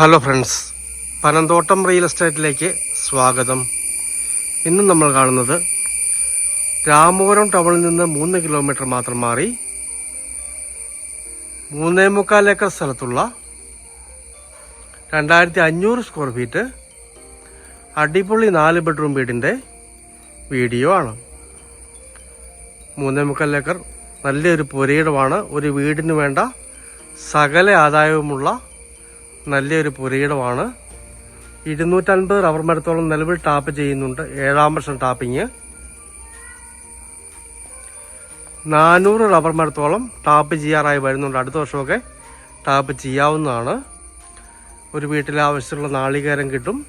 Hello friends Panamthottam real എസ്റ്റേറ്റിലേക്ക് സ്വാഗതം. ഇന്ന് നമ്മൾ കാണുന്നത് രാമപുരം ടൗണിൽ നിന്ന് മൂന്ന് കിലോമീറ്റർ മാത്രം മാറി മൂന്നേ മുക്കാൽ ഏക്കർ സ്ഥലത്തുള്ള രണ്ടായിരത്തി അഞ്ഞൂറ് സ്ക്വയർ ഫീറ്റ് അടിപൊളി നാല് ബെഡ്റൂം വീടിന്റെ വീഡിയോ ആണ്. മൂന്നേ മുക്കാൽ ഏക്കർ നല്ലൊരു പുരയിടമാണ്. ഒരു വീടിന് വേണ്ട സകല ആദായവുമുള്ള നല്ലൊരു പുരയിടമാണ്. ഇരുന്നൂറ്റൻപത് റബ്ബർ മരത്തോളം നിലവിൽ ടാപ്പ് ചെയ്യുന്നുണ്ട്. ഏഴാം വർഷം ടാപ്പിങ് നാനൂറ് റബ്ബർ മരത്തോളം ടാപ്പ് ചെയ്യാറായി വരുന്നുണ്ട്. അടുത്ത വർഷമൊക്കെ ടാപ്പ് ചെയ്യാവുന്നതാണ്. ഒരു വീട്ടിലെ ആവശ്യമുള്ള നാളികേരം കിട്ടും.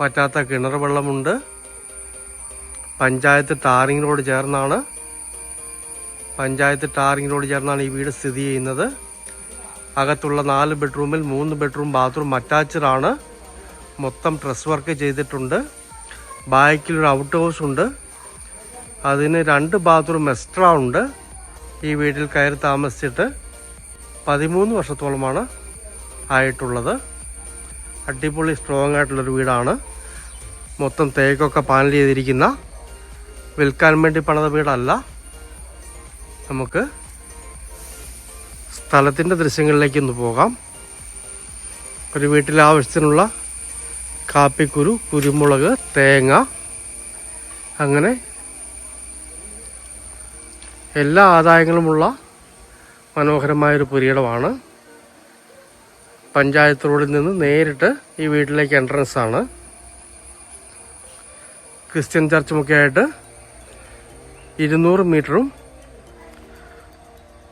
പറ്റാത്ത കിണർ വെള്ളമുണ്ട്. പഞ്ചായത്ത് ടാറിങ്ങിനോട് ചേർന്നാണ്. പഞ്ചായത്ത് ടാറിങ്ങിനോട് ചേർന്നാണ് ഈ വീട് സ്ഥിതി ചെയ്യുന്നത്. അകത്തുള്ള നാല് ബെഡ്റൂമിൽ മൂന്ന് ബെഡ്റൂം ബാത്റൂം അറ്റാച്ച്ഡ് ആണ്. മൊത്തം ഡ്രസ് വർക്ക് ചെയ്തിട്ടുണ്ട്. ബാക്കിലൊരു ഔട്ട് ഹൗസ് ഉണ്ട്. അതിന് രണ്ട് ബാത്റൂം എക്സ്ട്രാ ഉണ്ട്. ഈ വീട്ടിൽ കയറി താമസിച്ചിട്ട് പതിമൂന്ന് വർഷത്തോളമാണ് ആയിട്ടുള്ളത്. അടിപൊളി സ്ട്രോങ് ആയിട്ടുള്ളൊരു വീടാണ്. മൊത്തം തേക്കൊക്കെ പാനൽ ചെയ്തിരിക്കുന്ന. വിൽക്കാൻ വേണ്ടി പണിത വീടല്ല. നമുക്ക് സ്ഥലത്തിന്റെ ദൃശ്യങ്ങളിലേക്ക് ഒന്ന് പോകാം. ഒരു വീട്ടിലെ ആവശ്യത്തിനുള്ള കാപ്പിക്കുരു കുരുമുളക് തേങ്ങ അങ്ങനെ എല്ലാ ആദായങ്ങളുമുള്ള മനോഹരമായൊരു പുരിയിടമാണ്. പഞ്ചായത്ത് റോഡിൽ നിന്ന് നേരിട്ട് ഈ വീട്ടിലേക്ക് എൻട്രൻസ് ആണ്. ക്രിസ്ത്യൻ ചർച്ചുമൊക്കെ ആയിട്ട് ഇരുന്നൂറ് മീറ്ററും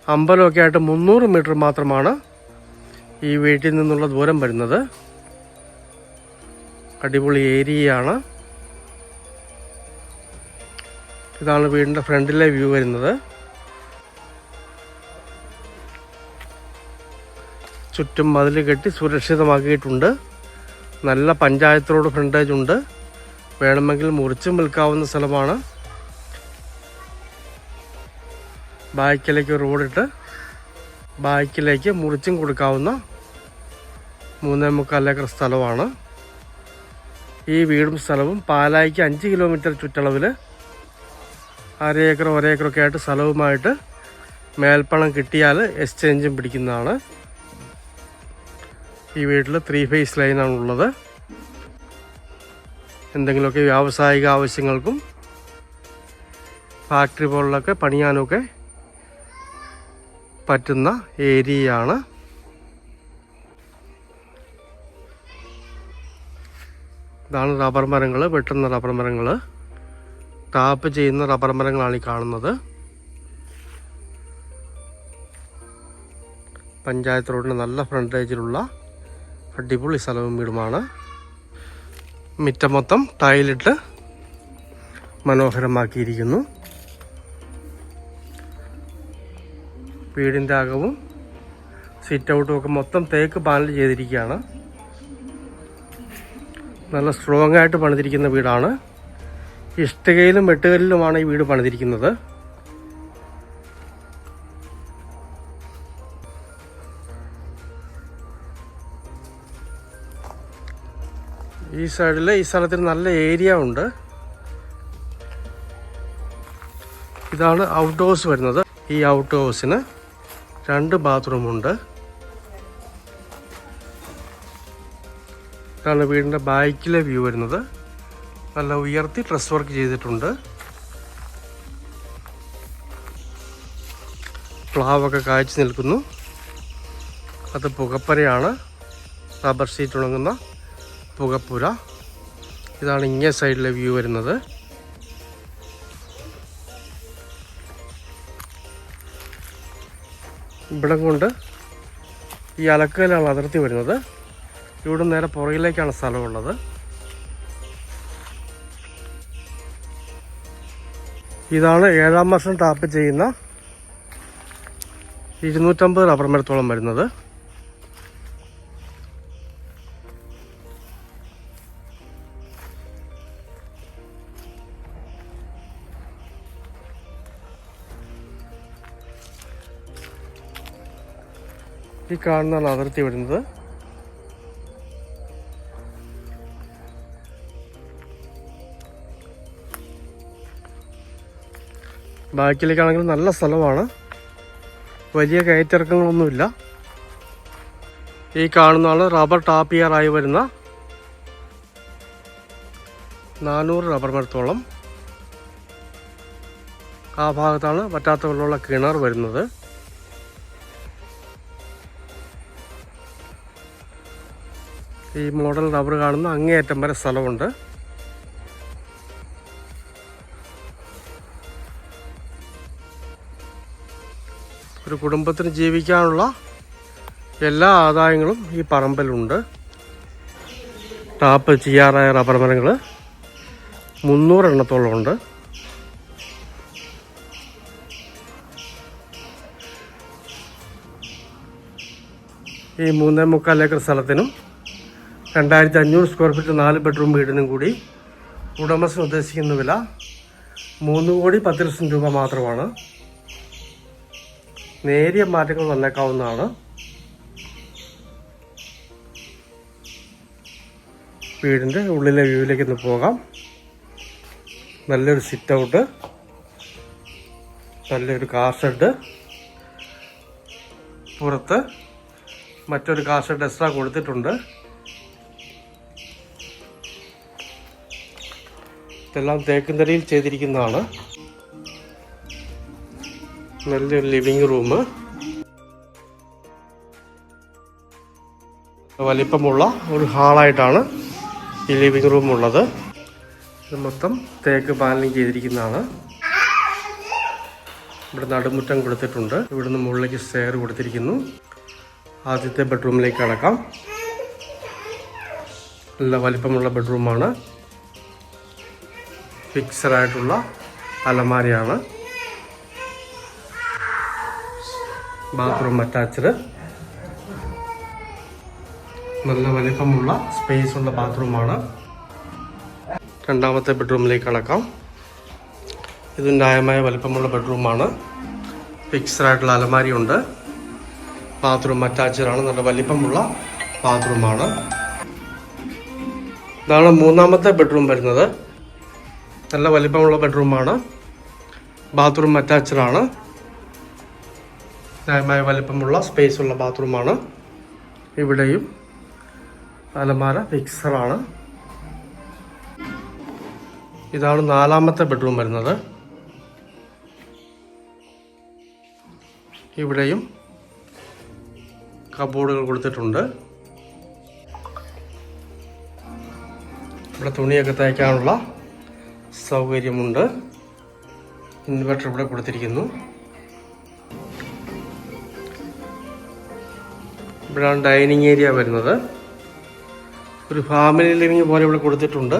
അമ്പലമൊക്കെ ആയിട്ട് മുന്നൂറ് മീറ്റർ മാത്രമാണ് ഈ വീട്ടിൽ നിന്നുള്ള ദൂരം വരുന്നത്. അടിപൊളി ഏരിയയാണ്. ഇതാണ് വീടിന്റെ ഫ്രണ്ടിലെ വ്യൂ വരുന്നത്. ചുറ്റും മതിൽ കെട്ടി സുരക്ഷിതമാക്കിയിട്ടുണ്ട്. നല്ല പഞ്ചായത്ത് റോഡ് ഫ്രണ്ടേജ് ഉണ്ട്. വേണമെങ്കിൽ മുറിച്ചും വിൽക്കാവുന്ന സ്ഥലമാണ്. ബാക്കിലേക്ക് റോഡിട്ട് ബാക്കിലേക്ക് മുറിച്ചും കൊടുക്കാവുന്ന മൂന്നേ മുക്കാൽ ഏക്കർ സ്ഥലമാണ്. ഈ വീടും സ്ഥലവും പാലായിക്ക് അഞ്ച് കിലോമീറ്റർ ചുറ്റളവിൽ അര ഏക്കർ ഒരേക്കറൊക്കെ ആയിട്ട് സ്ഥലവുമായിട്ട് മേൽപ്പണം കിട്ടിയാൽ എക്സ്ചേഞ്ചും പിടിക്കുന്നതാണ്. ഈ വീട്ടിൽ ത്രീ ഫേസ് ലൈനാണ് ഉള്ളത്. എന്തെങ്കിലുമൊക്കെ വ്യാവസായിക ആവശ്യങ്ങൾക്കും ഫാക്ടറി പോലുള്ളൊക്കെ പണിയാനുമൊക്കെ പറ്റുന്ന ഏരിയയാണ്. ഇതാണ് റബ്ബർ മരങ്ങൾ വെട്ടുന്ന റബ്ബർ മരങ്ങൾ ടാപ്പ് ചെയ്യുന്ന റബ്ബർ മരങ്ങളാണ് ഈ കാണുന്നത്. പഞ്ചായത്ത് റോഡിന് നല്ല ഫ്രണ്ടേജിലുള്ള അടിപൊളി സ്ഥലവും വീടുമാണ്. മിറ്റം മൊത്തം ടൈലിട്ട് മനോഹരമാക്കിയിരിക്കുന്നു. വീടിന്റെ അകവും സിറ്റ് ഔട്ടും ഒക്കെ മൊത്തം തേക്ക് പാനൽ ചെയ്തിരിക്കുകയാണ്. നല്ല സ്ട്രോങ് ആയിട്ട് പണിതിരിക്കുന്ന വീടാണ്. ഇഷ്ടികയിലും വെട്ടുകല്ലിലുമാണ് ഈ വീട് പണിതിരിക്കുന്നത്. ഈ സൈഡിൽ ഈ സ്ഥലത്തിന് നല്ല ഏരിയ ഉണ്ട്. ഇതാണ് ഔട്ട് ഹൗസ് വരുന്നത്. ഈ ഔട്ട് ഹൗസിന് രണ്ട് ബാത്റൂമുണ്ട് ഇതാണ് വീടിന്റെ ബാക്കിലെ വ്യൂ വരുന്നത്. നല്ല ഉയർത്തി ഡ്രസ് വർക്ക് ചെയ്തിട്ടുണ്ട്. പ്ലാവൊക്കെ കാഴ്ച നിൽക്കുന്നു. അത് പുകപ്പരയാണ്. Rubber sheet ഉണങ്ങുന്ന പുകപ്പുര. ഇതാണ് ഇങ്ങേ സൈഡിലെ വ്യൂ വരുന്നത്. ഇവിടം കൊണ്ട് ഈ അലക്കലാണ് അതിർത്തി വരുന്നത്. ഇവിടെ നേരെ പുറകിലേക്കാണ് സ്ഥലമുള്ളത്. ഇതാണ് ഏഴാം വർഷം ടാപ്പ് ചെയ്യുന്ന ഇരുന്നൂറ്റമ്പത് റബ്ബർ മരത്തോളം വരുന്നത്. ഈ കാണുന്ന അതിർത്തി വരുന്നത്. ബാക്കിലേക്കാണെങ്കിലും നല്ല സ്ഥലമാണ്. വലിയ കയറ്റിറക്കങ്ങളൊന്നുമില്ല. ഈ കാണുന്ന ആൾ റബ്ബർ ടാപ്പിയറായി വരുന്ന നാനൂറ് റബ്ബർ മരത്തോളം. ആ ഭാഗത്താണ് വറ്റാത്ത വെള്ളമുള്ള കിണർ വരുന്നത്. ഈ മോഡൽ റബ്ബർ കാണുന്ന അങ്ങേയറ്റം വരെ സ്ഥലമുണ്ട്. ഒരു കുടുംബത്തിന് ജീവിക്കാനുള്ള എല്ലാ ആദായങ്ങളും ഈ പറമ്പിലുണ്ട്. ടാപ്പ് ചെയ്യാറായ റബ്ബർ മരങ്ങൾ മുന്നൂറെണ്ണത്തോളം ഉണ്ട്. ഈ മൂന്നേ മുക്കാൽ ഏക്കർ സ്ഥലത്തിനും രണ്ടായിരത്തി അഞ്ഞൂറ് സ്ക്വയർ ഫീറ്റ് നാല് ബെഡ്റൂം വീടിനും കൂടി ഉടമസ്ഥൻ ഉദ്ദേശിക്കുന്ന വില മൂന്ന് കോടി പത്ത് ലക്ഷം രൂപ മാത്രമാണ്. നേരിയ മാറ്റങ്ങൾ വന്നേക്കാവുന്നതാണ്. വീടിന്റെ ഉള്ളിലെ വ്യൂവിലേക്ക് ഒന്ന് പോകാം. നല്ലൊരു സിറ്റ് ഔട്ട് നല്ലൊരു കാർ ഷെഡ് പുറത്ത് മറ്റൊരു കാർ ഷെഡ് എക്സ്ട്രാ കൊടുത്തിട്ടുണ്ട്. ഇതെല്ലാം തേക്കുന്തരയിൽ ചെയ്തിരിക്കുന്നതാണ്. നല്ലൊരു ലിവിങ് റൂം വലിപ്പമുള്ള ഒരു ഹാളായിട്ടാണ് ഈ ലിവിങ് റൂം ഉള്ളത് ഇത് മൊത്തം തേക്ക് പാനലിംഗ് ചെയ്തിരിക്കുന്നതാണ്. ഇവിടെ നടുമുറ്റം കൊടുത്തിട്ടുണ്ട്. ഇവിടുന്ന് മുകളിലേക്ക് സ്റ്റെയർ കൊടുത്തിരിക്കുന്നു. ആദ്യത്തെ ബെഡ്റൂമിലേക്ക് അടക്കാം നല്ല വലിപ്പമുള്ള ബെഡ്റൂമാണ്. ഫിക്സഡ് ആയിട്ടുള്ള അലമാരയാണ്. Bathroom attached. നല്ല വലിപ്പമുള്ള സ്പേസ് ഉള്ള ബാത്റൂമാണ്. രണ്ടാമത്തെ ബെഡ്റൂമിലേക്ക് കടക്കാം. ഇത് ന്യായമായ വലിപ്പമുള്ള ബെഡ്റൂമാണ് ഫിക്സഡായിട്ടുള്ള അലമാരിയുണ്ട്. ബാത്റൂം അറ്റാച്ച്ഡാണ്. നല്ല വലിപ്പമുള്ള ബാത്റൂമാണ്. ഇതാണ് മൂന്നാമത്തെ ബെഡ്റൂം വരുന്നത്. നല്ല വലിപ്പമുള്ള ബെഡ്റൂമാണ് ബാത്റൂം അറ്റാച്ച്ഡ് ആണ്. ന്യായമായ വലിപ്പമുള്ള സ്പേസ് ഉള്ള ബാത്റൂമാണ് ഇവിടെയും അലമാര ഫിക്സറാണ് ഇതാണ് നാലാമത്തെ ബെഡ്റൂം വരുന്നത്. ഇവിടെയും കബോർഡുകൾ കൊടുത്തിട്ടുണ്ട്. ഇവിടെ തുണിയൊക്കെ തയ്ക്കാനുള്ള സൗകര്യമുണ്ട്. ഇൻവെർട്ടർ ഇവിടെ കൊടുത്തിരിക്കുന്നു. ഇവിടെയാണ് ഡൈനിങ് ഏരിയ വരുന്നത്. ഒരു ഫാമിലി ലിവിങ് പോലെ ഇവിടെ കൊടുത്തിട്ടുണ്ട്.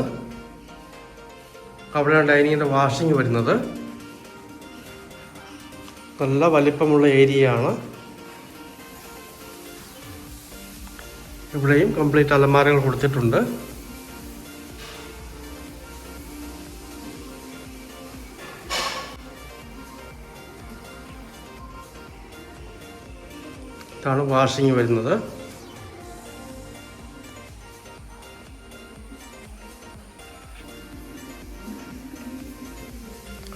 അവിടെയാണ് ഡൈനിങ്ങിന്റെ വാഷിംഗ് വരുന്നത്. നല്ല വലിപ്പമുള്ള ഏരിയയാണ്. ഇവിടെയും കംപ്ലീറ്റ് അലമാരകൾ കൊടുത്തിട്ടുണ്ട്. ഇതാണ് വാഷിംഗ് വരുന്നത്.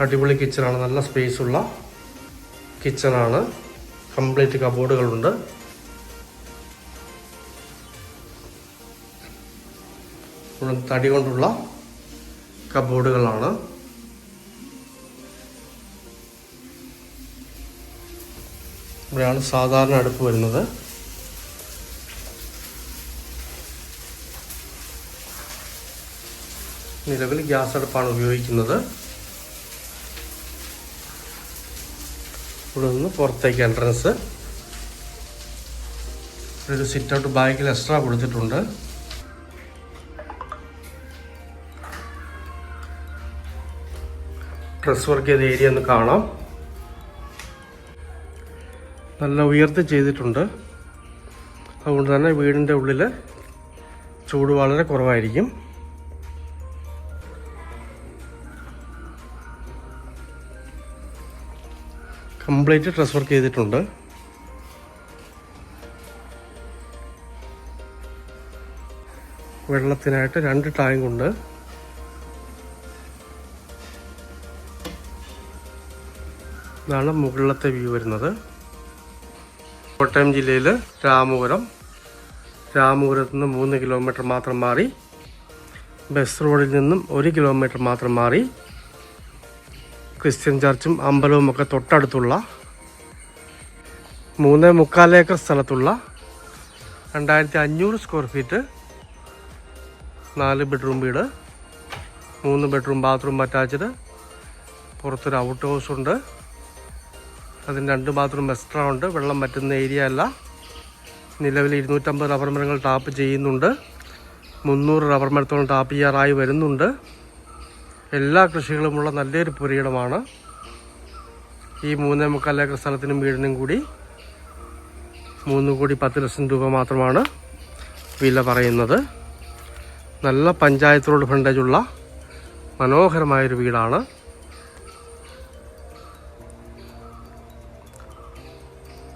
അടിപൊളി കിച്ചണാണ് നല്ല സ്പേസ് ഉള്ള കിച്ചണാണ്. കംപ്ലീറ്റ് കബോർഡുകളുണ്ട് തടി കൊണ്ടുള്ള കബോർഡുകളാണ് ഇവിടെയാണ് സാധാരണ അടുപ്പ് വരുന്നത്. നിലവിൽ ഗ്യാസ് അടുപ്പാണ് ഉപയോഗിക്കുന്നത്. ഇവിടെ നിന്ന് പുറത്തേക്ക് എൻട്രൻസ് ഒരു സിറ്റ് ഔട്ട് ബാക്കിൽ എക്സ്ട്രാ കൊടുത്തിട്ടുണ്ട്. ഡ്രസ് വർക്ക് ചെയ്ത ഏരിയ ഒന്ന് കാണാം. നല്ല ഉയർത്തി ചെയ്തിട്ടുണ്ട്. അതുകൊണ്ട് തന്നെ വീടിന്റെ ഉള്ളിൽ ചൂട് വളരെ കുറവായിരിക്കും. കംപ്ലീറ്റ് ഡ്രസ് വർക്ക് ചെയ്തിട്ടുണ്ട്. വെള്ളത്തിനായിട്ട് രണ്ട് ടാങ്ക് ഉണ്ട്. ഇതാണ് മുകളിലത്തെ വ്യൂ വരുന്നത്. കോട്ടയം ജില്ലയിൽ രാമപുരം. രാമപുരത്ത് നിന്ന് മൂന്ന് കിലോമീറ്റർ മാത്രം മാറി. ബസ് റോഡിൽ നിന്നും ഒരു കിലോമീറ്റർ മാത്രം മാറി. ക്രിസ്ത്യൻ ചർച്ചും അമ്പലവും ഒക്കെ തൊട്ടടുത്തുള്ള മൂന്ന് മുക്കാലേക്കർ സ്ഥലത്തുള്ള രണ്ടായിരത്തി അഞ്ഞൂറ് സ്ക്വയർ ഫീറ്റ് നാല് ബെഡ്റൂം വീട് മൂന്ന് ബെഡ്റൂം ബാത്റൂം അറ്റാച്ച്ഡ്. പുറത്തൊരു ഔട്ട് ഹൗസ് ഉണ്ട്. അതിന് രണ്ട് ബാത്റൂം എക്സ്ട്രാ ഉണ്ട്. വെള്ളം പറ്റുന്ന ഏരിയ അല്ല. നിലവിൽ ഇരുന്നൂറ്റമ്പത് റബ്ബർ മരങ്ങൾ ടാപ്പ് ചെയ്യുന്നുണ്ട്. മുന്നൂറ് റബ്ബർ മരത്തോളം ടാപ്പ് ചെയ്യാറായി വരുന്നുണ്ട്. എല്ലാ കൃഷികളുമുള്ള നല്ലൊരു പുരയിടമാണ്. ഈ മൂന്നേ മുക്കാൽ ഏക്കർ സ്ഥലത്തിനും വീടിനും കൂടി മൂന്ന് കോടി പത്ത് ലക്ഷം രൂപ മാത്രമാണ് വില പറയുന്നത്. നല്ല പഞ്ചായത്തിനോട് ഫണ്ടേജുള്ള മനോഹരമായൊരു വീടാണ്.